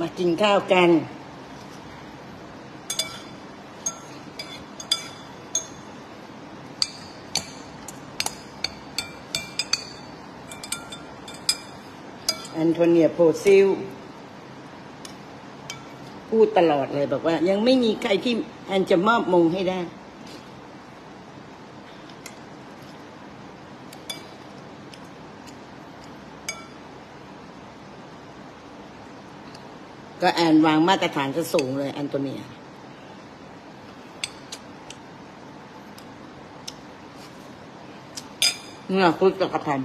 มากินข้าวกันแอนโทเนียโพซิล พูดตลอดเลยบอกว่า ยังไม่มีใครที่แอนจะมอบมงให้ได้ ก็แอนวางมาตรฐานจะสูงเลยแอนโทเนีย เนี่ยคุยกับกระทำ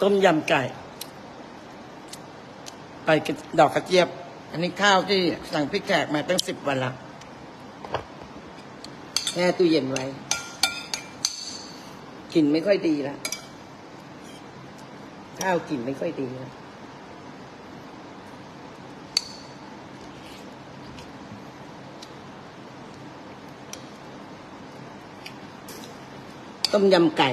ต้มยำไก่ไปกับดอกกระเจี๊ยบ อันนี้ข้าวที่สั่งพี่แขกมาตั้งสิบวันละแช่ตู้เย็นไว้กลิ่นไม่ค่อยดีละข้าวกลิ่นไม่ค่อยดีละ ต้มยำไก่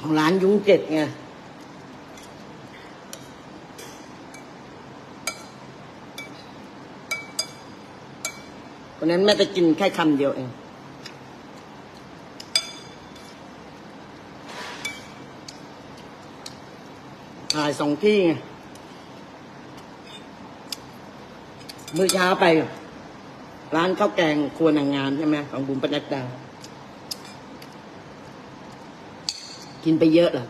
ของร้านยุ้งเจ็ดไงวันนั้นแม่ไปกินแค่คำเดียวเอง ถ่ายสองที่ไงมื้อเช้าไป ร้านข้าวแกงครัวนางงามใช่ไหมของบุญปนัดดา กินไปเยอะเหรอ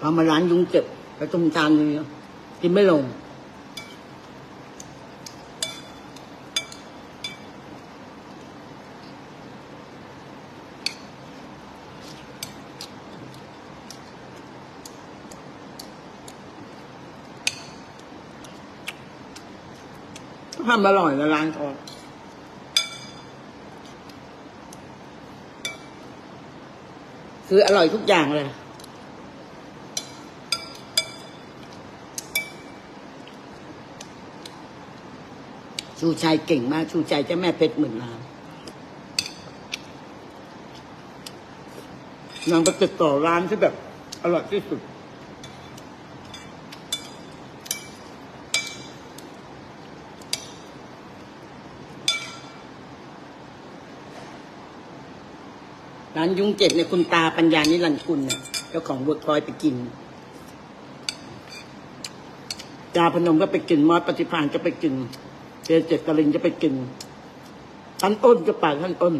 พอมาร้านยุงเจ็บไปตรงจานเลยกินไม่ลง ทำอร่อยนะร้านเขาคืออร่อยทุกอย่างเลย ชูชัยเก่งมาก ชูชัยเจ้าแม่เพชรหมื่นล้านนางไปติดต่อร้านที่แบบ อร่อยที่สุด ร้านยุงเจ็ดเนี่ยคุณตาปัญญานิรันดร์คุณเนี่ยเจ้าของเวิร์กพอยไปกินจาพนมก็ไปกินมอสปฏิพานก็ไปกินเจเจ็ดกลินจะไปกินท่านอ้นก็ไปท่านอ้น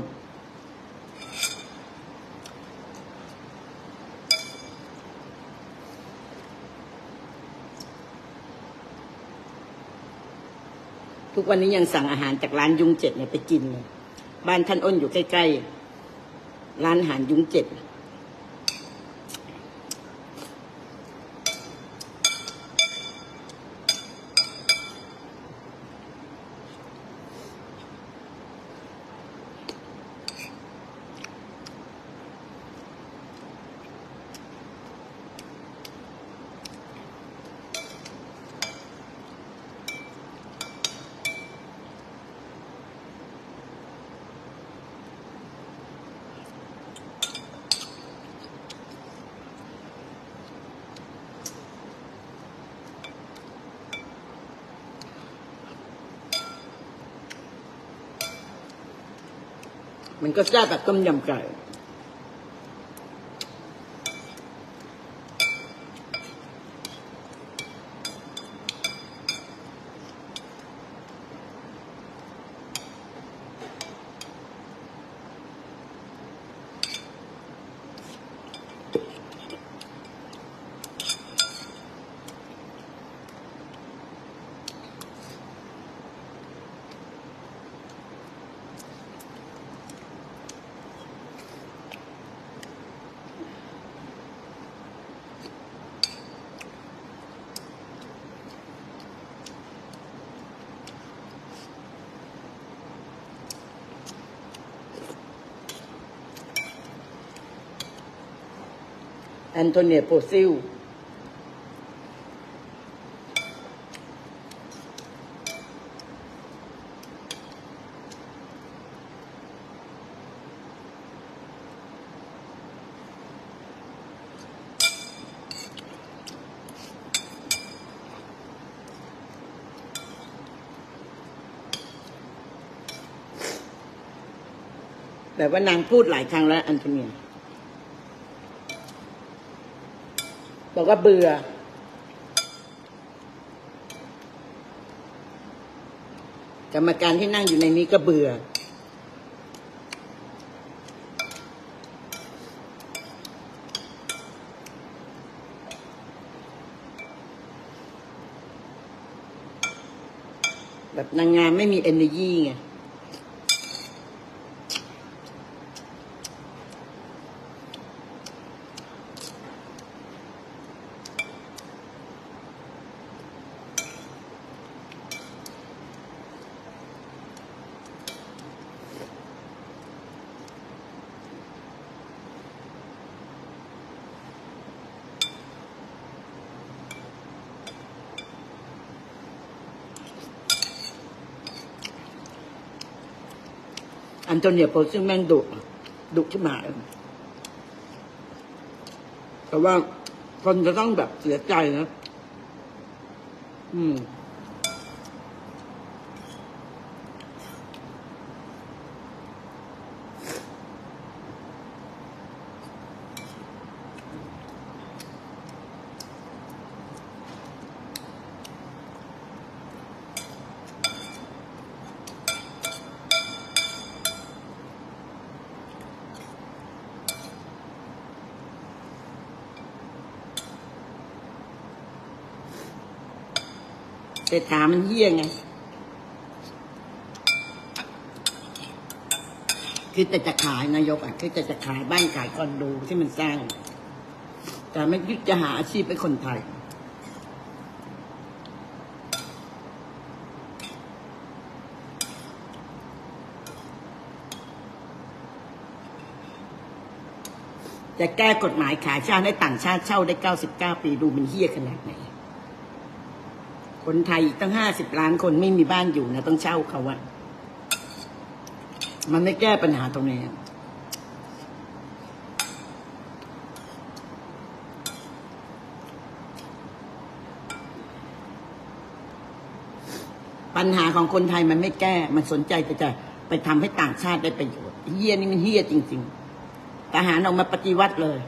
ทุกวันนี้ยังสั่งอาหารจากร้านยุงเจ็ดเนี่ยไปกินเลยบ้านท่านอ้นอยู่ใกล้ๆ ร้านอาหารยุ้งเจ็ด มันก็แซ่บแแอนโทเนียโพซิล แต่ว่านางพูดหลายครั้งแล้วอันโทเนีย บอกว่าเบื่อ กรรมการที่นั่งอยู่ในนี้ก็เบื่อ แบบนางงามไม่มี energy ไง อันโตเนียโพซึ่งแม่งดุดุขึ้นมาแต่ว่าคนจะต้องแบบเสียใจนะ อืม เศรษฐามันเฮี้ยงไง คือแต่จะขายนายกอะ คือแต่จะขายบ้านขายคอนโดที่มันสร้าง แต่ไม่คิดจะหาอาชีพให้คนไทยจะแก้กฎหมายขายชาติให้ต่างชาติเช่าได้ 99 ปีดูมันเฮี้ยขนาดไหน คนไทยอีกตั้งห้าสิบล้านคนไม่มีบ้านอยู่นะต้องเช่าเขาอะมันไม่แก้ปัญหาตรงนี้ปัญหาของคนไทยมันไม่แก้ มันสนใจแต่จะไปทำให้ต่างชาติได้ประโยชน์เฮี้ยนี่มันเฮี้ยจริง ๆ ทหารออกมาปฏิวัติเลย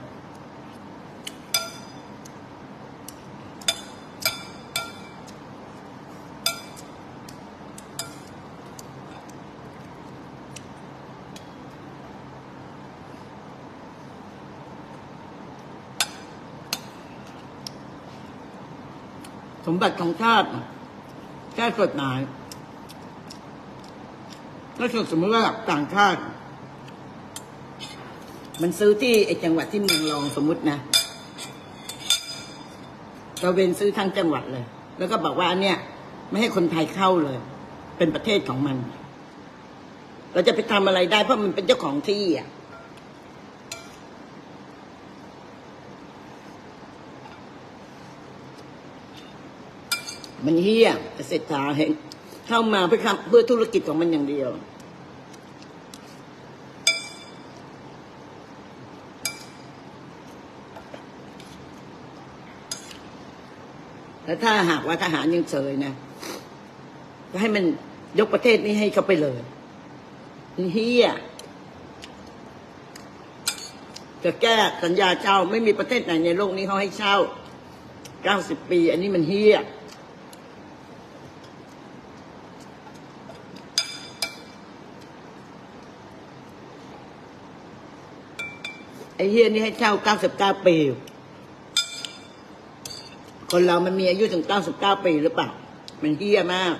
มบัติของชาติแก้กฎหมายถ้าสมมติว่าต่างชาติ มันซื้อที่ไอ้จังหวัดที่เมืองรองสมมุตินะตระเวนซื้อทั้งจังหวัดเลย แล้วก็บอกว่าอันเนี่ยไม่ให้คนไทยเข้าเลย เป็นประเทศของมัน เราจะไปทำอะไรได้เพราะมันเป็นเจ้าของที่อะ มันเฮี้ยเศรษฐาเห็นเข้ามาเพื่อทำเพื่อธุรกิจของมันอย่างเดียวแล้วถ้าหากว่าทหารยังเฉยนะก็ให้มันยกประเทศนี้ให้เขาไปเลยมันเฮี้ยจะแก้สัญญาเช่าไม่มีประเทศไหนในโลกนี้เขาให้เช่าเก้าสิบปี อันนี้มันเฮี้ย อ้เฮียนี่ให้เช่า99ปี คนเรามันมีอายุถึง99ปีหรือเปล่า มันเฮียมาก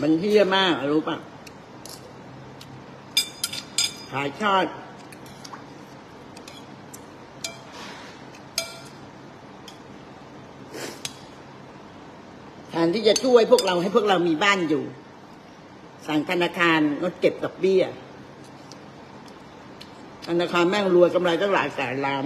มันเฮี้ยมากรู้ป่ะขายชาติแทนที่จะช่วยพวกเราให้พวกเรามีบ้านอยู่ สั่งธนาคารงดเก็บดอกเบี้ยธนาคารแม่งรวยกำไรตั้งหลายแสนล้าน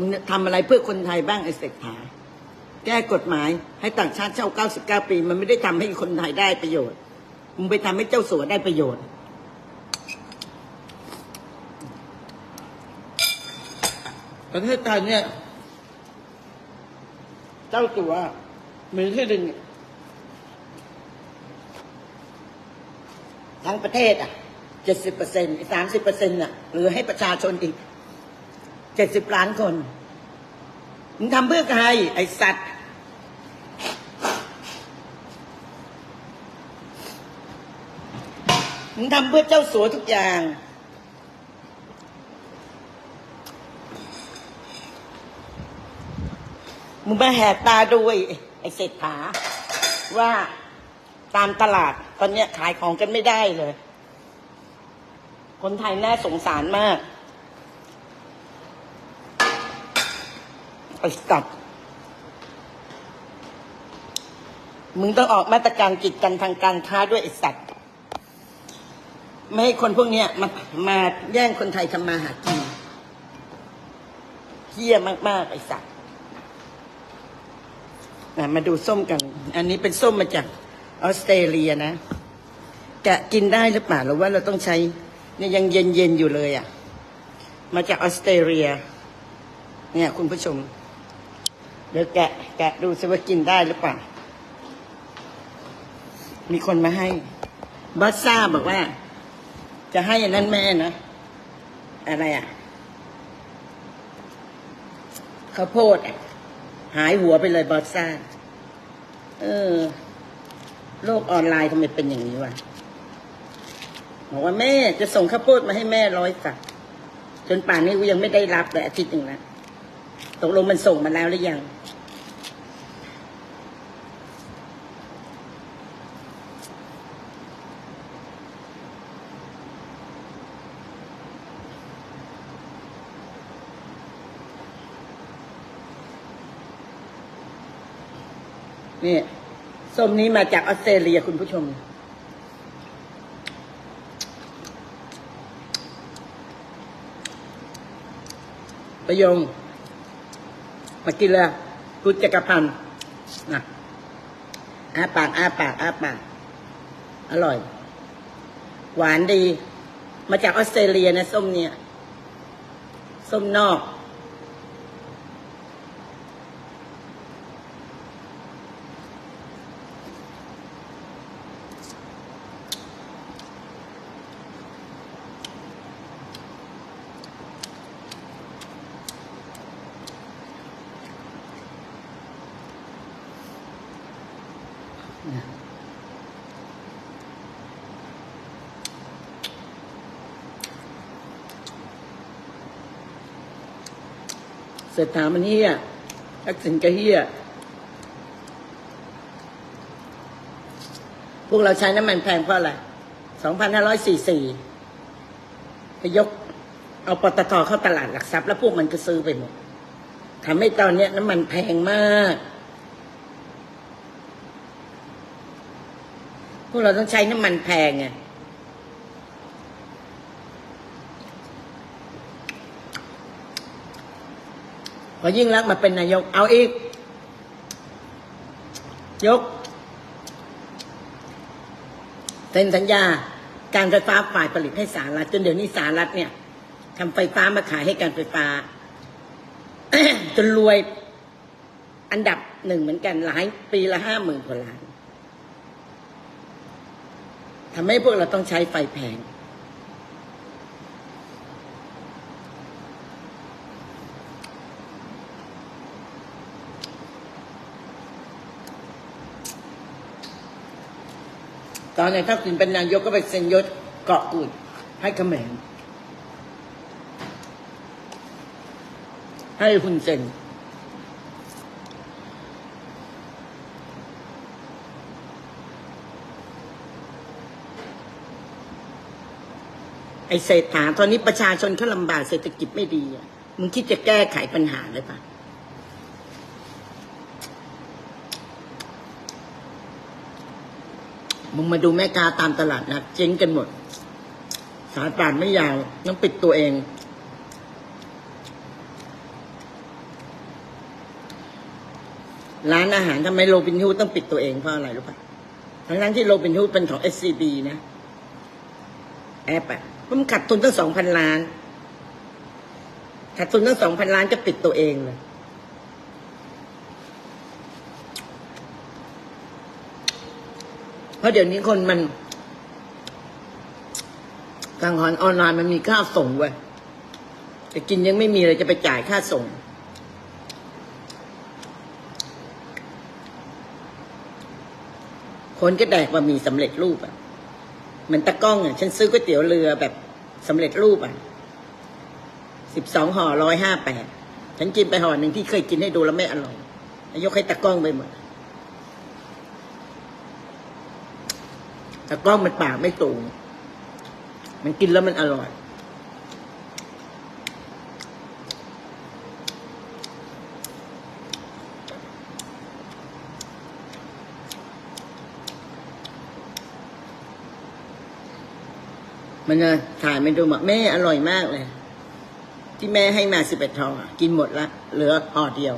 มึงทำอะไรเพื่อคนไทยบ้างไอ้เศรษฐาแก้กฎหมายให้ต่างชาติเช่า 99 ปี มันไม่ได้ทำให้คนไทยได้ประโยชน์ มึงไปทำให้เจ้าสัวได้ประโยชน์ ประเทศไทยเนี่ย เจ้าตัวมือที่หนึ่งทั้งประเทศอะเจ็ดสิบเปอร์เซ็นต์สามสิบเปอร์เซ็นต์อะเหลือให้ประชาชนอีกเจ็ดสิบล้านคนมึงทำเพื่อใคร ไอสัตว์ มึงทำเพื่อเจ้าสัวทุกอย่าง มึงมาแหกตาดูไอ้ไอ้เศรษฐา ว่าตามตลาดตอนเนี้ยขายของกันไม่ได้เลย คนไทยน่าสงสารมาก ไอ้สัตว์มึงต้องออกมาตรการกีดกันทางการค้าด้วยไอ้สัตว์ไม่ให้คนพวกเนี้ยมามาแย่งคนไทยทำมาหากินเฮี้ยมากๆไอ้สัตว์มาดูส้มกัน อันนี้เป็นส้มมาจากออสเตรเลียนะแกะกินได้หรือเปล่าหรือว่าเราต้องใช้เนี่ยยังเย็นเย็นๆอยู่เลยอะ มาจากออสเตรเลีย เนี่ยคุณผู้ชม เดี๋ยวแกะ แกะดูสิว่ากินได้หรือเปล่า มีคนมาให้บัสซ่าบอกว่า จะให้อันนั้นแม่นะ อะไรอะข้าวโพดอะ หายหัวไปเลยบอสซ่า เออ โลกออนไลน์ทำไมเป็นอย่างนี้วะบอกว่าแม่จะส่งข้าวโพดมาให้แม่ร้อยฝักจนป่านนี้กูยังไม่ได้รับเลยอาทิตย์หนึ่งแล้วตกลงมันส่งมาแล้วหรือยัง นี่ส้มนี้มาจากออสเตรเลียคุณผู้ชม ประยง มากินเลยกุจักรพันนะอาปากอาปากอาปาก อร่อย หวานดี มาจากออสเตรเลียนะ ส้มเนี่ย ส้มนอก เศรษฐามันเฮียทักษิณก็เฮียพวกเราใช้น้ำมันแพงเพราะอะไร 2,544 ไปยก เอาปตทเข้าตลาดหลักทรัพย์แล้วพวกมันก็ซื้อไปหมดทำให้ตอนนี้น้ำมันแพงมาก พวกเราต้องใช้น้ำมันแพงไงพอยิ่งรักมาเป็นนายก เอาอีก ยกเซ็นสัญญา การไฟฟ้าฝ่ายผลิตให้สารัฐจนเดี๋ยวนี้สารัฐเนี่ยทำไฟฟ้ามาขายให้การไฟฟ้า จนรวยอันดับหนึ่งเหมือนกันหลายปีละห้าหมื่นกว่าล้าน ทำให้พวกเราต้องใช้ไฟแพงตอนในทักษิณเป็นนายกก็ไปเซ็นยศเกาะกูดให้เขมรให้คุณเซ็น ไอเศรษฐาตอนนี้ประชาชนเขาลำบากเศรษฐกิจไม่ดีอะมึงคิดจะแก้ไขปัญหาเลยปะมึงมาดูแม่ค้าตามตลาดนะเจ๊งกันหมด สายป่านไม่ยาวต้องปิดตัวเอง ร้านอาหารทำไมโรบินฮูดต้องปิดตัวเองเพราะอะไรรู้ปะทั้งนั้นที่โรบินฮูดเป็นของ SCB นะ แอปอะ มันขาดทุนตั้งสองพันล้านขาดทุนตั้งสองพันล้านจะปิดตัวเองเลยเพราะเดี๋ยวนี้คนมันทางหอนออนไลน์มันมีค่าส่งเว้ยจะกินยังไม่มีเลยจะไปจ่ายค่าส่ง คนก็แดกบะหมี่สำเร็จรูปอะ เหมือนตะก้องอะฉันซื้อก๋วยเตี๋ยวเรือแบบสำเร็จรูปอะสิบสองห่อร้อยห้าแปดฉันกินไปห่อหนึ่งที่เคยกินให้ดูแล้วไม่อร่อยยกให้ตะก้องไปหมดตะก้องมันปากไม่ตูงมันกินแล้วมันอร่อย มันนะถ่ายมันดูบอกแม่อร่อยมากเลย ที่แม่ให้มาสิบเอ็ดทองอะกินหมดละเหลือห่อเดียว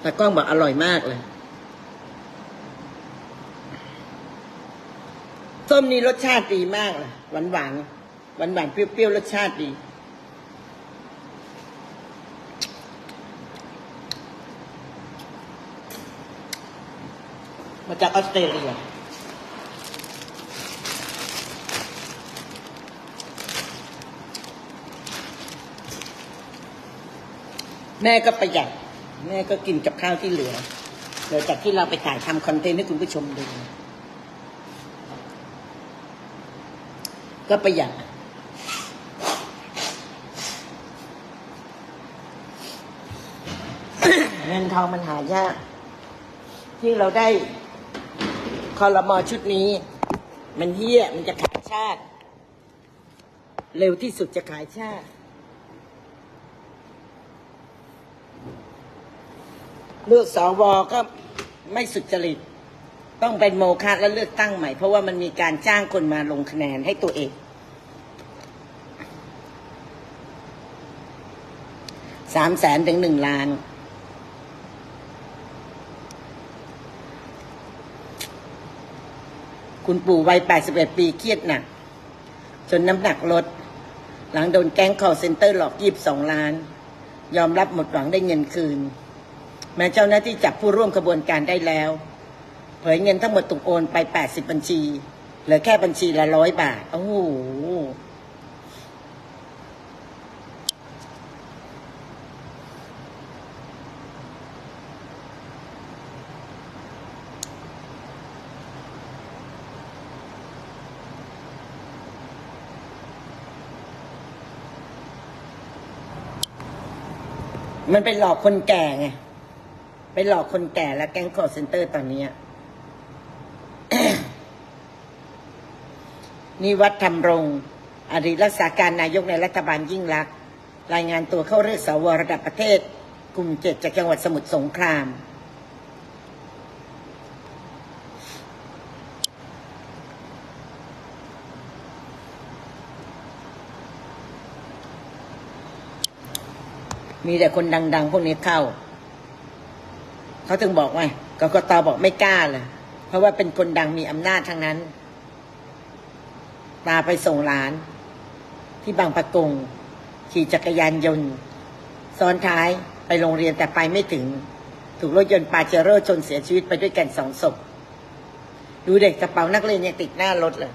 แต่กล้องบอกอร่อยมากเลยส้มนี่รสชาติดีมากเลยหวานหวานหวานหวานเปรี้ยวๆรสชาติดี มาจากออสเตรเลียแม่ก็ประหยัด แม่ก็กินกับข้าวที่เหลือเหลือจากที่เราไปถ่ายทำคอนเทนต์ให้คุณผู้ชมดู ก็ประหยัด เงินทองมันหายากที่เราได้ คอรมอชุดนี้ มันเฮี้ยมันจะขายชาติ เร็วที่สุดจะขายชาติ เลือกสวก็ไม่สุจริต ต้องเป็นโมฆะและเลือกตั้งใหม่ เพราะว่ามันมีการจ้างคนมาลงคะแนนให้ตัวเองสามแสนถึงหนึ่งล้าน คุณปู่วัย 81 ปีเครียดหนัก จนน้ำหนักลด หลังโดนแก๊งคอเซ็นเตอร์หลอกยืมสองล้าน ยอมรับหมดหวังได้เงินคืน แม้เจ้าหน้าที่จับผู้ร่วมขบวนการได้แล้ว เผยเงินทั้งหมดถูกโอนไป 80 บัญชี เหลือแค่บัญชีละร้อยบาท โอ้โห มันเป็นหลอกคนแก่ไงไปหลอกคนแก่และแก๊งคอร์เซนเตอร์ตอนนี้นิวัฒน์ธรรมรงอดีตรักษาการนายกในรัฐบาลยิ่งรัก รายงานตัวเข้าเลือกสวระดับประเทศ กลุ่มเจ็ดจากจังหวัดสมุทรสงคราม มีแต่คนดัง ๆ พวกนี้เข้า เขาถึงบอกว่ากกตบอกไม่กล้าเลย เพราะว่าเป็นคนดังมีอำนาจทั้งนั้น ตาไปส่งหลาน ที่บางปะกง ขี่จักรยานยนต์ ซ้อนท้ายไปโรงเรียนแต่ไปไม่ถึง ถูกรถยนต์ปาเจโร่ชนเสียชีวิตไปด้วยกันสองศพ ดูเด็กกระเป๋านักเรียนยังติดหน้ารถเลย